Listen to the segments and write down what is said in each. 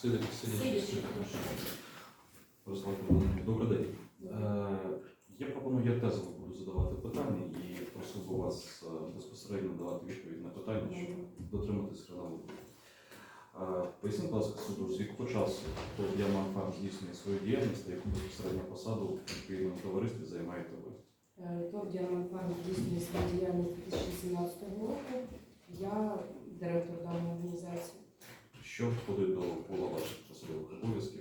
Сидячи, сидячи. Добрий день. Е, Я пропоную, я тезово буду задавати питання і просив би вас е, безпосередньо давати відповідь на питання, щоб дотриматись хронології. Е, Поясніть, будь ласка, суду, з якого часу ТОВ Діаманфарм здійснює свою діяльність та яку безпосередньо посаду в відповідному товаристві займаєте ви? ТОВ Діаманфарм здійснює свою діяльність 2017 року. Я директор даної організації. Що входить до пола ваших посадових обов'язків?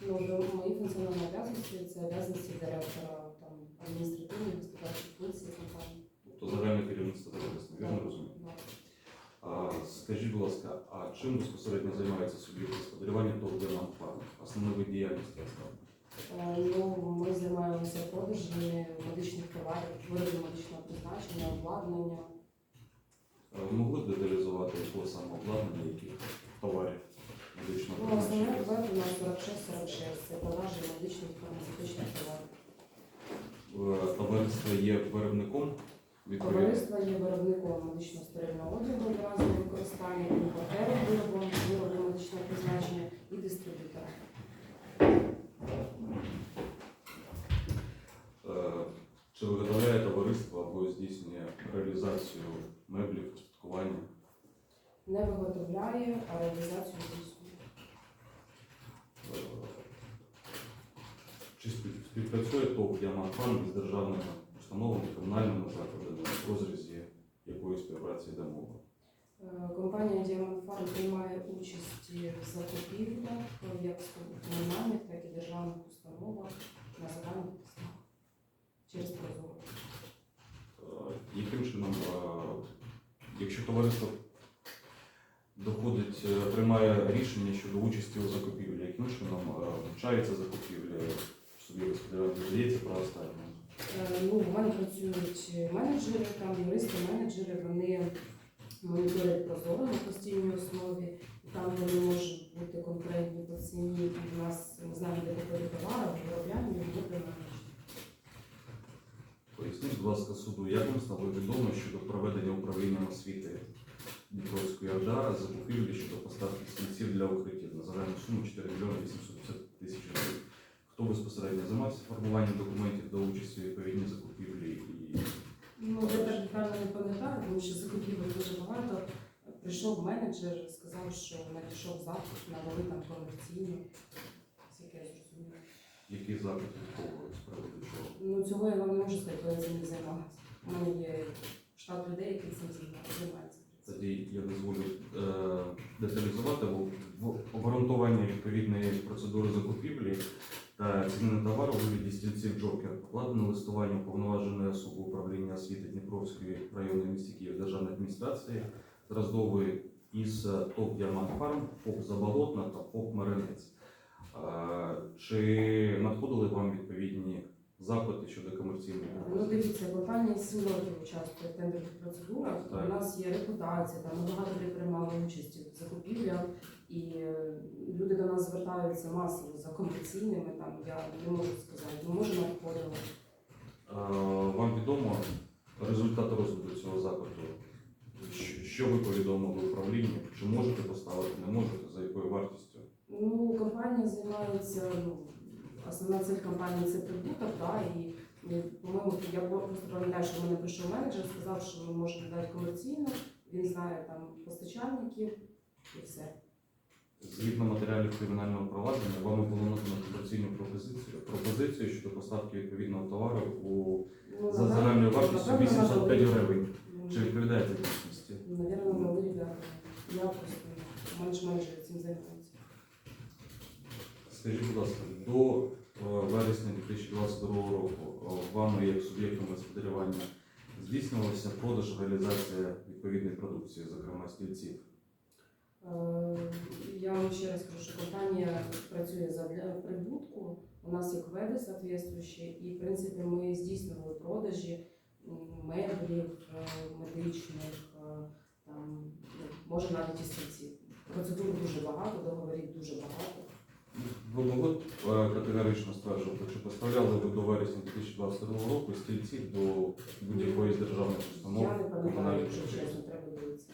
Ну, до мої функціональні обов'язки це обов'язки директора там, адміністративних господарчих функцій компанії. Тобто загальне керівництво товариства, вірно розумію? А, Скажіть, будь ласка, а чим безпосередньо займається суб'єкт господарювання ТОВ Діаманфарм? Основний вид діяльності основний? Е, Ну, ми займаємося продажами медичних товарів, виробів медичного призначення, обладнання. Е, Ви могли б деталізувати якого саме обладнання, яких товарів медичного Ну, основне призначення? у нас 46-46, це продажі медичних фармацевтичних товарів. Е, Товариство є виробником відповідно. Товариство є виробником медичного стерильного одягу для разового використання, імпортером виробом, виробом медичного призначення і дистриб'ютором. Е, Чи виготовляє товариство або здійснює реалізацію меблів, устаткування? Не виготовляє, а реалізацію здійснює. Чи співпрацює ТОВ Діаманфарм із державними установами, комунальними закладами в розрізі якої співпраці йде мова? Е, Компанія Farm приймає участь в закупівлях як з комунальних, так і державних установах на загальних підставах через прозоро. Е, Яким чином, е, якщо товариство доходить, е, приймає рішення щодо участі у закупівлі, яким чином е, вчається закупівля собі господарювання, здається про останнє? Е, Ну, в мене працюють менеджери, там юристи, менеджери, вони моніторять прозоро на постійній основі. Там вони можуть бути конкурентні по ціні. І в нас ми знаємо, де купити товари, виробляємо і приймаємо. Поясніть, будь ласка, суду, як вам стало відомо щодо проведення управлінням освіти Дніпровської ОДА закупівлі щодо поставки стільців для укриттів на загальну суму 4 мільйони 850 тисяч гривень? Хто безпосередньо займався формуванням документів до участі у відповідній закупівлі і Ну, я так детально не пам'ятаю, тому що закупівель дуже багато. Прийшов менеджер, сказав, що надійшов запит на новий там комерційний. Скільки я зрозуміла. які запити від кого з приводу чого? Ну, цього я вам не можу сказати, бо я цим не займалася. У мене є штат людей, які цим займаються. Тоді я дозволю е, деталізувати в обґрунтуванні відповідної процедури закупівлі та ціни товару у вигляді стільців Джокер покладено листування уповноваженої особи управління освіти Дніпровської районної місті Київ державної адміністрації Дроздової із е, ТОП Діамант Фарм, ФОП Заболотна та ФОП Маринець. Е, Чи надходили вам відповідні запити щодо комерційної? Дивіться, компанія 7 років участвує в тендерних процедурах. Так. У нас є репутація, там ми багато де приймали участь в закупівлях, і е, люди до нас звертаються масово за комерційними. Там я не можу сказати, ну може надходило. Е, Вам відомо результат розгляду цього запиту? Що- ви повідомили управлінню? Чи можете поставити, не можете, за якою вартістю? Ну, компанія займається, ну, основна цель компанії це прибуток, да, і, по-моєму, я просто пам'ятаю, що мене прийшов менеджер, сказав, що ми можемо дати комерційно, він знає там постачальників і все. Згідно матеріалів кримінального провадження, вами було надано комерційну пропозицію, пропозицію щодо поставки відповідного товару у Ну, за загальною вартістю напевно, 85 гривень. Ну, Чи відповідає це дійсності? Наверное, мали ребята. Я просто ж менеджер цим займається. Скажіть, будь ласка, до вересня 2022 року е, вами як суб'єктом господарювання здійснювалася продаж реалізація відповідної продукції, зокрема стільців? Е, Я вам ще раз кажу, що компанія працює задля прибутку. У нас є кведи соответствуючі, і в принципі ми здійснювали продажі меблів, е, медичних, е, там, ну, може навіть і стільців. Процедур дуже багато, договорів дуже багато. Могли б е, категорично стверджувати, чи поставляли ви до вересня 2022 року стільці до будь-якої з державних установ Я не пам'ятаю, комунальних якщо підприємств? чесно, треба дивитися.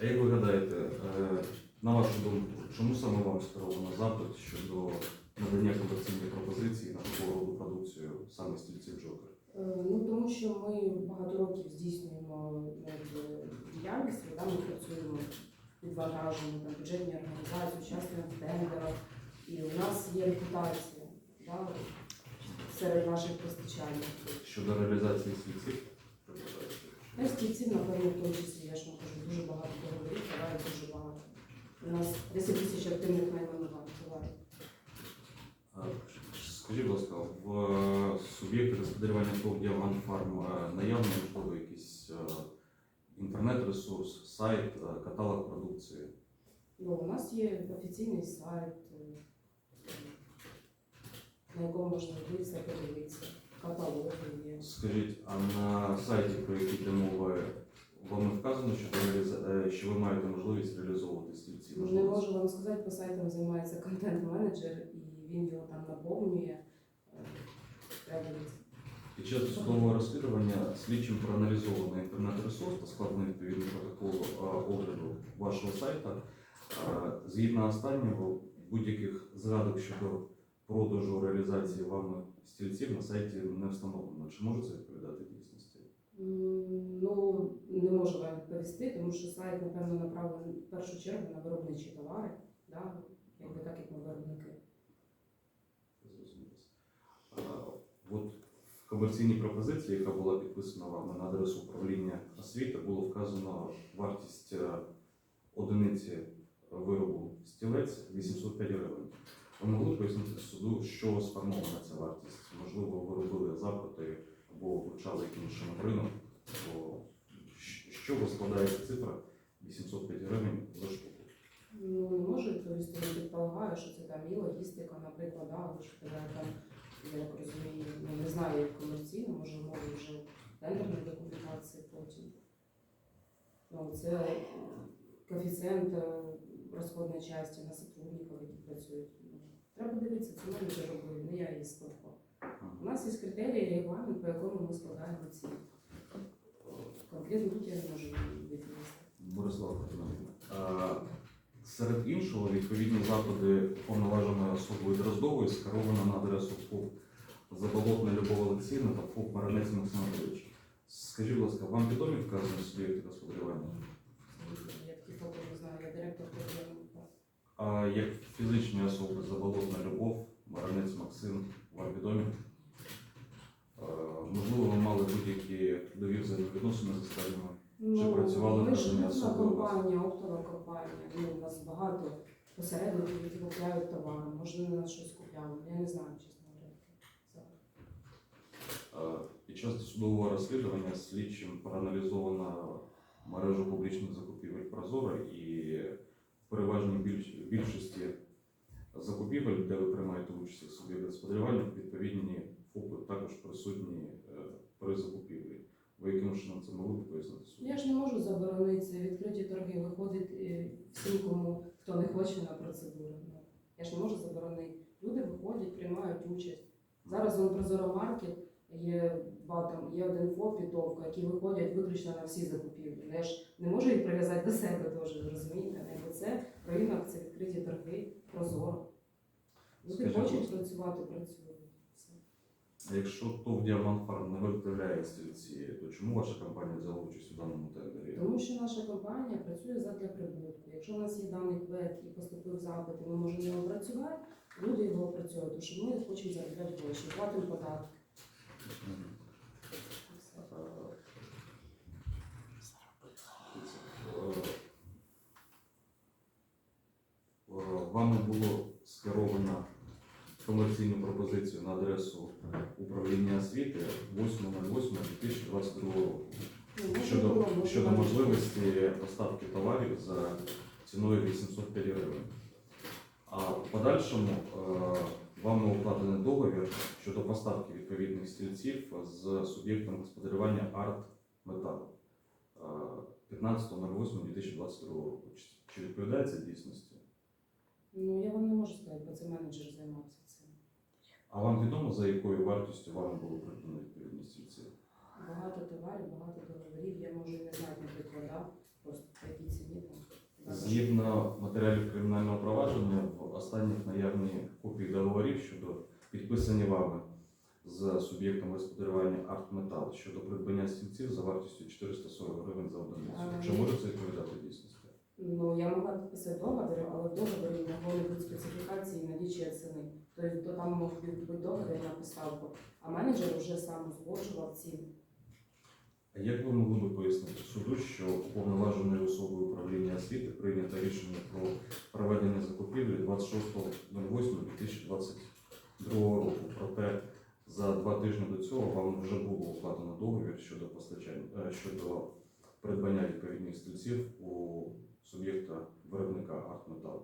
А як ви гадаєте, е, на вашу думку, чому саме вам скеровано запит щодо надання комерційних пропозицій на такого роду продукцію саме стільців Джокер? Е, Ну тому що ми багато років здійснюємо діяльність, да, ми працюємо під вантажами, там бюджетні організації, участвуємо в тендерах, і у нас є репутація да, серед наших постачальників. Щодо реалізації стільців? Ну, стільців, напевно, в тому числі, я ж вам кажу, дуже багато договорів, товарів дуже багато. У нас 10 тисяч активних найменувань товарів. Скажіть, будь ласка, в е, суб'єкті господарювання ТОВ Діамант Фарм е, наявний можливо якийсь е, інтернет-ресурс, сайт, е, каталог продукції? Ну, у нас є офіційний сайт, е, на якому можна дивитися, подивитися, каталоги є. Скажіть, а на сайті, про який йде мова, вам не вказано, що ви, реаліза- е, що ви маєте можливість реалізовувати стільці? Не можу вам сказати, по сайтам займається контент-менеджер, і він його там наповнює. Е, Треба дивитися. Під час досудового розслідування слідчим проаналізовано інтернет-ресурс та складено відповідний протокол огляду вашого сайту. Згідно останнього, будь-яких згадок щодо продажу реалізації вами стільців на сайті не встановлено. Чи може це відповідати дійсності? Ну, не можу вам відповісти, тому що сайт, напевно, направлений в першу чергу на виробничі товари, да? якби так як ми виробники. Зрозуміло. От комерційній пропозиції, яка була підписана вами на адресу управління освіти, було вказано вартість е, одиниці виробу стілець 805 гривень. Ви могли пояснити суду, що сформована ця вартість? Можливо, ви робили запити або якимось чином ринок, бо щ- з складається цифра 805 гривень за штуку? Ну, не можу відповісти, я предполагаю, що це там і логістика, наприклад, да, ви ж там, я так розумію, ну, не знаю, як комерційно, може, може вже тендерні документації потім. Ну, це коефіцієнт е, розходної частини на сотрудників, які працюють. Ну, Треба дивитися, це менеджер робив, не я її складала. У нас є критерії, регламент, по якому ми складаємо ці. Конкретно тут я не можу відповісти. Борислав. Серед іншого, відповідні заходи уповноваженої особою Дроздової скеровано на адресу ФОП Заболотна Любов Олексійна та ФОП Маранець Максим Анатолійович. Скажіть, будь ласка, вам відомі вказані суб'єкти господарювання? Я такі не знаю, я директор. А як фізичні особи Заболотна Любов, Маранець Максим, вам відомі? Е, Можливо, ви мали будь-які трудові взаємовідносини з останніми? Чи працювали ми ж особи компанія, оптова компанія. Ну, у нас багато посередників, які купляють товари. Може, вони нас щось купляли. Я не знаю, чесно говоря. Е, Під час досудового розслідування слідчим проаналізовано мережу публічних закупівель Прозоро і в переважній більш- більшості закупівель, де ви приймаєте участь як суб'єкт господарювання, відповідні ФОПи також присутні е, при закупівлі. Ви яким чином це могли б пояснити суду? Я ж можу заборонити. Відкриті торги виходить е, всім, кому хто не хоче на процедуру. Я ж не можу заборонити. Люди виходять, приймають участь. Зараз он Прозоро Маркет є два там, є один ФОП і ТОВКА, які виходять виключно на всі закупівлі. Я ж не можу їх прив'язати до себе теж, розумієте? Якби це ринок, це відкриті торги, прозоро. Люди хочуть працювати, працюють. Якщо ТОВ Діамант Фарм не виготовляє стільці, то чому ваша компанія взяла участь у? Що наша компанія працює задля прибутку. Якщо у нас є даний квет і поступив запит, і ми можемо його опрацювати, люди його опрацюють, тому що ми хочемо заробляти гроші, платимо податки. Вами було скеровано комерційну пропозицію на адресу управління освіти 8.08.2022 року щодо, щодо можливості поставки товарів за ціною 805 гривень. А в подальшому е, вами укладений договір щодо поставки відповідних стільців з суб'єктом господарювання Арт Метал 15.08.2022 року. Чи- відповідає це дійсності? Ну, я вам не можу сказати, бо це менеджер займався цим. А вам відомо, за якою вартістю вами було придбано відповідні стільці? Багато товарів, багато договорів. Я можу не знати, наприклад, просто якій ціні там Згідно матеріалів кримінального провадження, в останніх наявні копії договорів щодо підписані вами з суб'єктом господарювання «Артметал» щодо придбання стільців за вартістю 440 гривень за одиницю. Чи може це відповідати дійсності? Ну, я могла підписати договір, але в договорі не будуть специфікації налічия ціни. Тобто то там мог бути договір на поставку, а менеджер вже сам узгоджував ціни. А як ви могли би пояснити суду, що уповноваженою особою управління освіти прийнято рішення про проведення закупівлі 26.08.2022 року? Проте за два тижні до цього вам вже було укладено договір щодо постачання е, щодо придбання відповідних стільців у суб'єкта виробника «Артметал».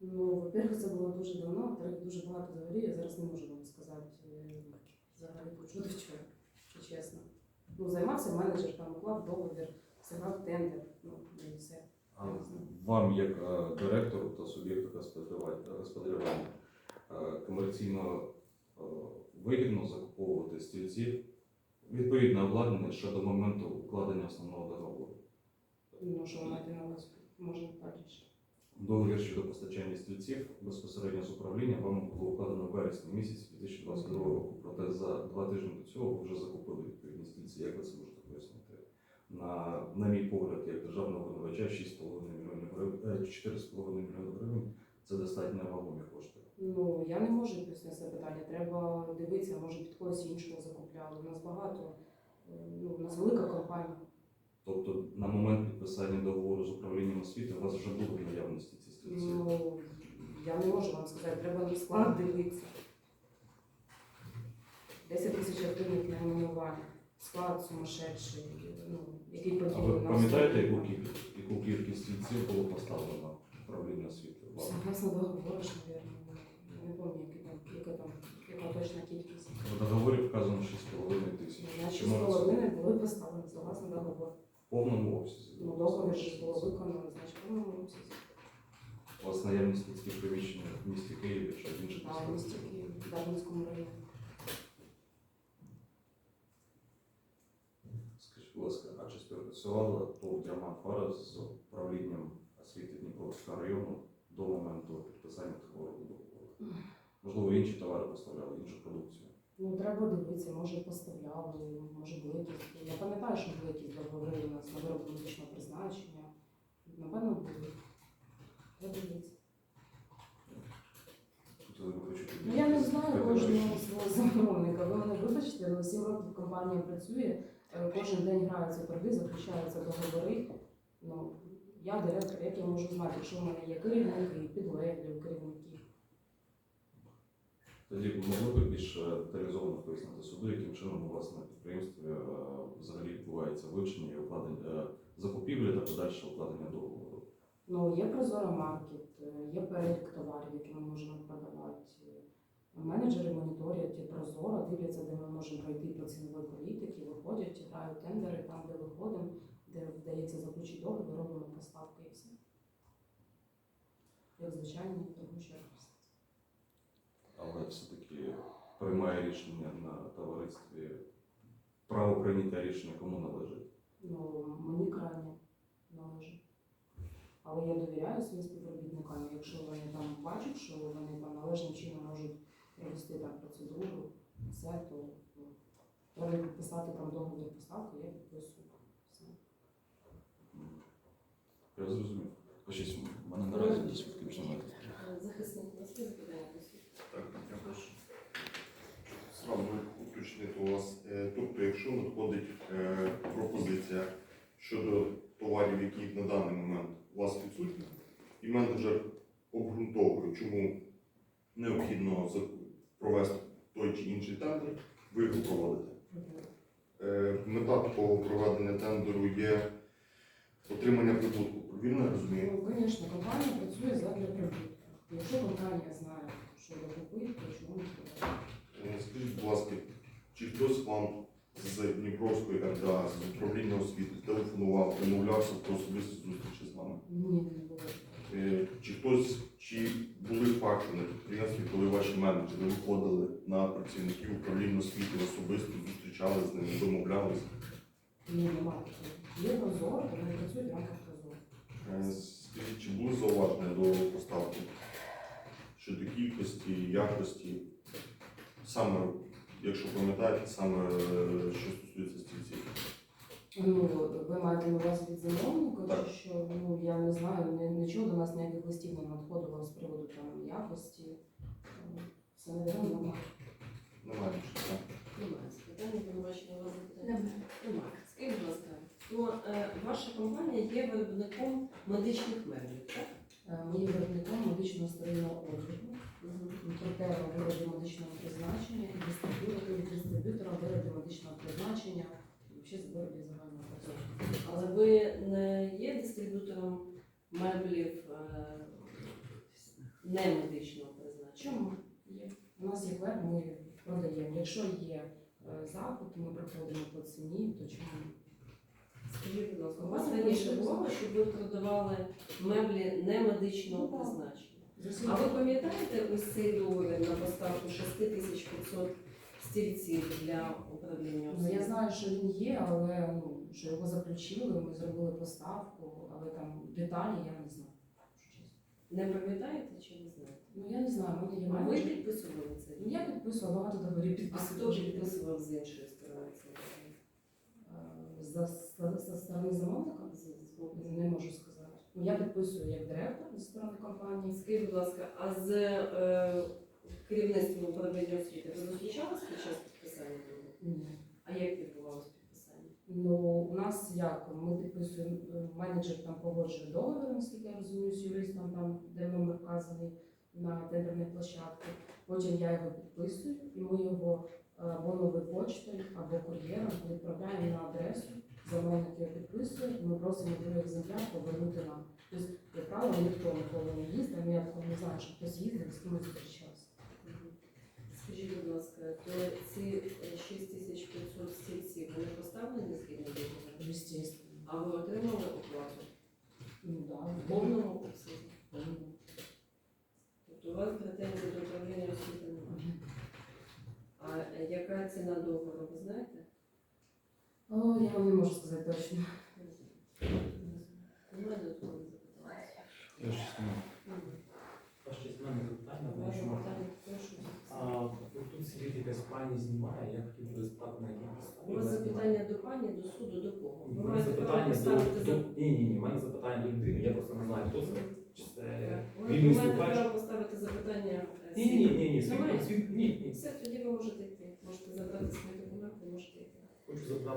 Ну, во-первых, це було дуже давно, во-вторых, дуже багато договорів, я зараз не можу вам сказати е, взагалі почути вчора, якщо чесно. Ну, займався менеджер, там уклав договір, зіграв тендер, ну, і все. А вам, як е, директору та суб'єкту господарювання- господарювання, е, комерційно е, вигідно закуповувати стільці відповідне обладнання ще до моменту укладення основного договору. Ну, що маєте на увазі, так рішити. Договір щодо постачання стільців безпосередньо з управління вам було укладено в вересні місяці 2022 року. Проте за два тижні до цього ви вже закупили відповідні стільці. Як ви це можете пояснити? На, на мій погляд, як державного винувача, 6,5 мільйонів гривень, е, 4,5 мільйонів гривень це достатньо вагомі кошти. Ну, я не можу на це питання. Треба дивитися, може під когось іншого закупляли. У нас багато, е, ну, у нас велика компанія. Тобто на момент підписання договору з управлінням освіти у вас вже були в наявності ці стільці. Ну, я не можу вам сказати, треба на склад дивитися. 10 тисяч активних найменувань, склад сумасшедший, ну, який А подібний ви на пам'ятаєте, яку кількість, яку кількість стільців було поставлено управління освіти? вам? Согласно договору, ж, мабуть, я не пам'ятаю, яка там, яка там, яка точна кількість. В договорі вказано 6,5 тисяч. Значить, Чи з може це половини були поставлені, согласно договору. В повному обсязі? Ну, договір ж було виконано, значить, в повному обсязі. У вас наявність стільців приміщення в місті Києві чи в інших А в місті? Києві, в Дарницькому районі. Скажіть, будь ласка, а чи співпрацювала ТОВ Діамант Фара з управлінням освіти Дніпровського району до моменту підписання такого договору? Можливо, інші товари поставляли, іншу продукцію. Ну, треба дивитися, може поставляли, може були. Я пам'ятаю, що були якісь договори у нас на виробку медичного призначення. Напевно, були. Хотіли би почути. Ну, я не знаю кожного свого замовника. Ви мене вибачте, але сім років компанія працює, е, кожен день граються торги, заключаються договори. Ну, я директор, як я можу знати, якщо в мене є керівники, підлеглі керівників. Тоді могли б більш е, деталізовано пояснити суду, яким чином у вас на підприємстві е, взагалі відбувається вивчення і укладення е, закупівлі та подальше укладення договору. Ну, є прозоро маркет, е, є перелік товарів, які ми можемо продавати. Менеджери моніторять прозоро, дивляться, де ми можемо пройти по ціновій політики, виходять, грають тендери там, де виходимо, де вдається заключити договір, робимо поставки і все. Як звичайно, торгуюча організація. Але все-таки приймає рішення на товаристві. Право прийняття рішення кому належить? Ну, мені крайне належить. Але я довіряю своїм співробітникам. Якщо вони там бачать, що вони там належним чином можуть провести там процедуру, все, то ну, треба підписати там договір поставки, я підписую. Все. Я зрозумів. Кажіть, в мене наразі десь відключено. Захисник, у вас Так, я прошу. Сразу уточнити у вас. Е, Тобто, якщо надходить е, пропозиція щодо товарів, які на даний момент у вас відсутні, і менеджер обґрунтовує, чому необхідно провести той чи інший тендер, ви його проводите. Е, Мета такого проведення тендеру є отримання прибутку. Вірно я розумію? Ну, звісно, компанія працює задля прибутку. Якщо компанія знає, що докупить, то чому не продає? Е, Скажіть, будь ласка, чи хтось вам з Дніпровської РДА, з управління освіти телефонував, домовлявся про особисті зустрічі з вами? Ні, не було. Е, Чи хтось, чи були факти на підприємстві, коли ваші менеджери виходили на працівників управління освіти особисто, зустрічали з ними, домовлялися? Ні, немає. Є прозоро, вони працюють в рамках прозоро. Е, Скажіть, чи якості. Саме, якщо пам'ятаєте, саме що стосується стільців. Ну, ви маєте на увазі від замовника, Так. чи що ну я не знаю, ні- нічого до нас ніяких листів не надходило з приводу там якості. Е, Все невірно немає. Немає нічого. так? Немає запитання, обвинувачення у вас запитання? Немає. Немає. Скажіть, будь ласка, то е, ваша компанія є виробником медичних меблів, так? Є виробником медичного старинного одягу, імпортером виробів медичного призначення і дистриб'ютором дистриб'ютором виробів медичного призначення і взагалі виробів загального працювання. Але ви не є дистриб'ютором меблів е, не медичного призначення? Чому? У нас є веб, ми продаємо. Якщо є е, запит, ми проходимо по ціні, то чому? Скажіть, будь ласка, у вас раніше було, щоб ви продавали меблі не медичного Ну, призначення? А ви пам'ятаєте ось цей договір на поставку 6500 стільців для управління Ну, я знаю, що він є, але ну, що його заключили, ми зробили поставку, але там деталі я не знаю. якщо чесно. Не пам'ятаєте чи не знаєте? Ну я не знаю, в мене є А ви менеджер. підписували це? Ну, Я підписувала багато договорів А хто ж підписував з іншої сторони це? За, сторони замовника не можу сказати. Ну, я підписую як директор зі сторони компанії. Скажіть, будь ласка, а з е, керівництвом управління освіти ви зустрічалися під час підписання договору? Ні. А як відбувалося підписання? Ну, у нас як ми підписуємо, е, менеджер там погоджує договір, наскільки я розумію, з юристом, там, де номер вказаний на тендерній площадці. Потім я його підписую, і ми його або новою почтою, або кур'єром відправляємо на адресу. Замовник його підписує, і ми просимо другий екземпляр повернути нам. Тобто, як правило, ніхто ніколи не їздив, я такого не знаю, що хтось їздив, з кимось зустрічався. Скажіть, будь ласка, то ці е, 6500 стільців вони поставлені згідно договору? Звісно. А ви отримали оплату Ну, да, в повному обсязі? повному. Тобто у вас претензій до управління освіти немає. Е, яка ціна договору, ви знаєте? О, я вам не можу сказати точно. Немає додаткових запитань. Я ж чесно. Ваше з мене питання, тому Ваше що питання, прошу. а, от тут світ якась пані знімає, я хотів би спитати на якій У вас запитання до пані, до суду, до кого? У Ви мене маєте право запитання поставити до, ні, ні, ні, у мене запитання до людини. Я просто не знаю, хто це. Чи це Ви вільний маєте слухач? право поставити запитання. е, Ні, ні, ні, ні, Немає? світ, світ, ні, ні. Все, тоді ви можете йти. Можете забрати свої документи, можете. Хочу запитати.